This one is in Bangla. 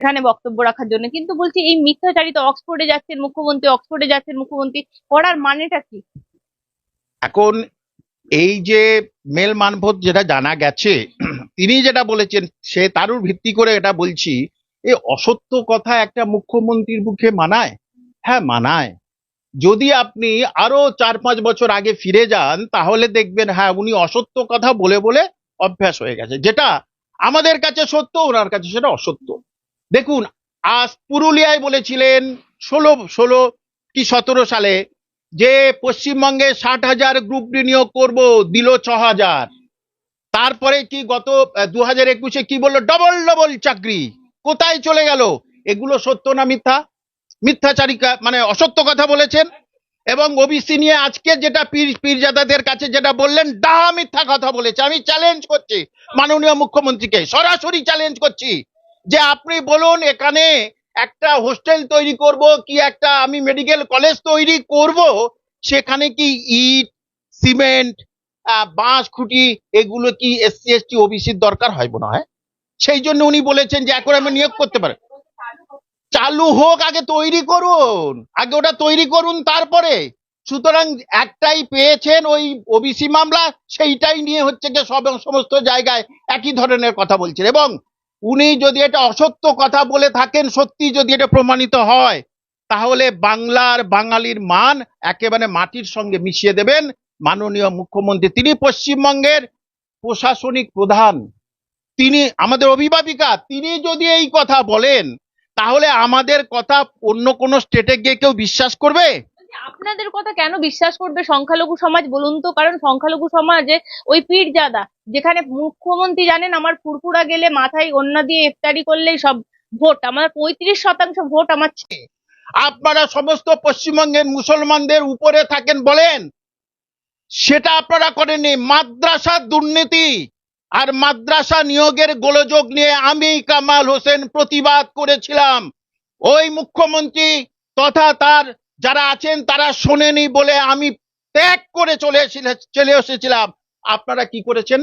এখানে বক্তব্য রাখার জন্য। কিন্তু বলছি, এই মিথ্যাচারিত অক্সফোর্ডে যাচ্ছেন মুখ্যমন্ত্রী, অক্সফোর্ডে যাচ্ছেন মুখ্যমন্ত্রী করার মানেটা কি? এখন এই যে মেল মানভোত যেটা জানা গেছে, তিনি যেটা বলেছেন, সে তারও ভিত্তি করে এটা বলছি, এ অসত্য কথা একটা মুখ্যমন্ত্রীর মুখে মানায়? হ্যাঁ মানায়। যদি আপনি আরও চার পাঁচ বছর আগে ফিরে যান, তাহলে দেখবেন হ্যাঁ উনি অসত্য কথা বলে বলে অভ্যাস হয়ে গেছে। যেটা আমাদের কাছে সত্য, ওনার কাছে সেটা অসত্য। দেখুন, আজ পুরুলিয়ায় বলেছিলেন ষোলো ষোলো কি সতেরো সালে যে পশ্চিমবঙ্গে ষাট হাজার গ্রুপ ডি নিয়োগ করব, দিল ছ হাজার। তারপরে কি গত দু হাজার একুশে কি বলল? ডবল ডবল চাকরি। কোথায় চলে গেল? এগুলো সত্য না মিথ্যা? মিথ্যাচারিকা মানে অসত্য কথা বলেছেন। এবং ওবিসি নিয়ে আজকে যেটা পীর, পীরজাদাদের কাছে যেটা বললেন, ডাহা মিথ্যা কথা বলেছে। আমি চ্যালেঞ্জ করছি মাননীয় মুখ্যমন্ত্রীকে, সরাসরি চ্যালেঞ্জ করছি। যে আপনি বলুন, এখানে একটা হোস্টেল তৈরি করব, কি একটা আমি মেডিকেল কলেজ তৈরি করব, সেখানে কি ইট, সিমেন্ট বাঁশ, খুঁটি, এগুলো কি এসসি, এসটি, ওবিসির দরকার হয় মনে হয়? সেই জন্য উনি বলেছেন যে এখন আমি নিয়োগ করতে পারেন চালু হোক, আগে তৈরি করুন, আগে ওটা তৈরি করুন তারপরে। সুতরাং একটাই পেয়েছেন ওই ওবিসি মামলা, সেইটাই নিয়ে হচ্ছে যে সব সমস্ত জায়গায় একই ধরনের কথা বলছেন। এবং উনি যদি এটা অসত্য কথা বলে থাকেন, সত্যি যদি এটা প্রমাণিত হয়, তাহলে বাংলার বাঙালির মান একেবারে মাটির সঙ্গে মিশিয়ে দেবেন। মাননীয় মুখ্যমন্ত্রী, তিনি পশ্চিমবঙ্গের প্রশাসনিক প্রধান। তিনি আমাদের অভিভাবিকা, তিনি যদি এই কথা বলেন, তাহলে আমাদের কথা অন্য কোনো স্টেটে গিয়ে কেউ বিশ্বাস করবে? আপনাদের কথা কেন বিশ্বাস করবে সংখ্যালঘু সমাজ বলুন তো? কারণ সংখ্যালঘু সমাজে ওই পীরজাদা, যেখানে মুখ্যমন্ত্রী জানেন আমার ফুরফুরা গেলে মাথায় ওন্না দিয়ে ইফতারি করলেই সব ভোট, আমার পঁয়ত্রিশ শতাংশ ভোট আমার আপনারা সমস্ত পশ্চিমবঙ্গের মুসলমানদের উপরে থাকেন বলেন। সেটা আপনারা করেননি। মাদ্রাসা দুর্নীতি আর মাদ্রাসা নিয়োগের গোলযোগ নিয়ে আমি কামাল হোসেন প্রতিবাদ করেছিলাম। ওই মুখ্যমন্ত্রী তথা তার যারা আছেন তারা শোনেনি বলে আমি ত্যাগ করে চলে চলে এসেছিলাম। আপনারা কি করেছেন?